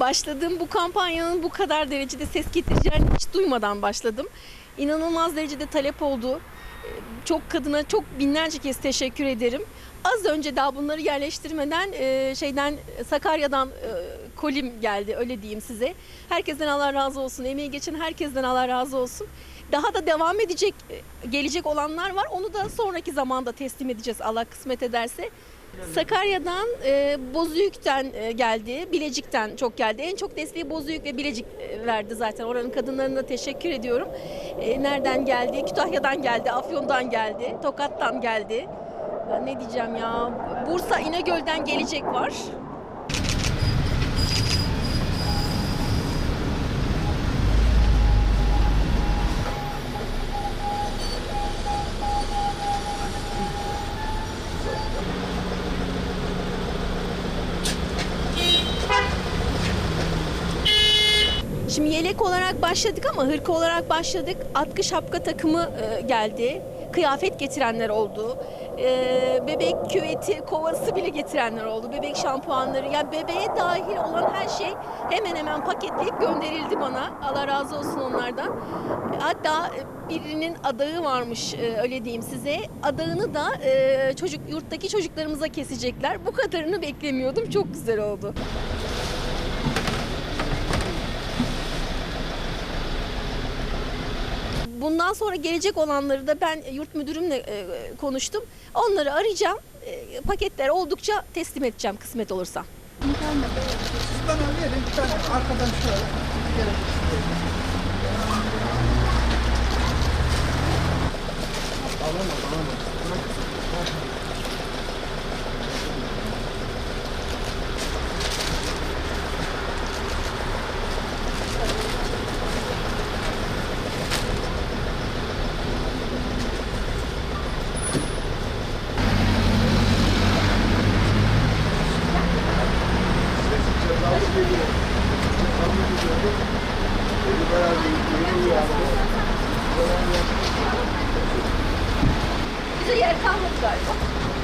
başladığım bu kampanyanın bu kadar derecede ses getireceğini hiç duymadan başladım. İnanılmaz derecede talep oldu. Ee, Çok kadına çok binlerce kez teşekkür ederim. Az önce daha bunları yerleştirmeden e, şeyden Sakarya'dan e, kolim geldi öyle diyeyim size. Herkesten Allah razı olsun. Emeği geçen herkesten Allah razı olsun. Daha da devam edecek, e, gelecek olanlar var. Onu da sonraki zamanda teslim edeceğiz Allah kısmet ederse. Sakarya'dan, e, Bozüyük'ten e, geldi, Bilecik'ten çok geldi. En çok desteği Bozüyük ve Bilecik e, verdi zaten. Oranın kadınlarına teşekkür ediyorum. E, nereden geldi? Kütahya'dan geldi, Afyon'dan geldi, Tokat'tan geldi. Ya ne diyeceğim ya? Bursa İnegöl'den gelecek var. Şimdi yelek olarak başladık ama hırka olarak başladık. Atkı şapka takımı e, geldi. Kıyafet getirenler oldu. E, bebek küveti, kovası bile getirenler oldu. Bebek şampuanları. Yani bebeğe dahil olan her şey hemen hemen paketleyip gönderildi bana. Allah razı olsun onlardan. Hatta birinin adağı varmış e, öyle diyeyim size. Adağını da e, çocuk yurttaki çocuklarımıza kesecekler. Bu kadarını beklemiyordum. Çok güzel oldu. Bundan sonra gelecek olanları da ben yurt müdürümle e, konuştum. Onları arayacağım. E, paketler oldukça teslim edeceğim kısmet olursa. Siz bana verin tane arkadan şöyle. 其实也差不多。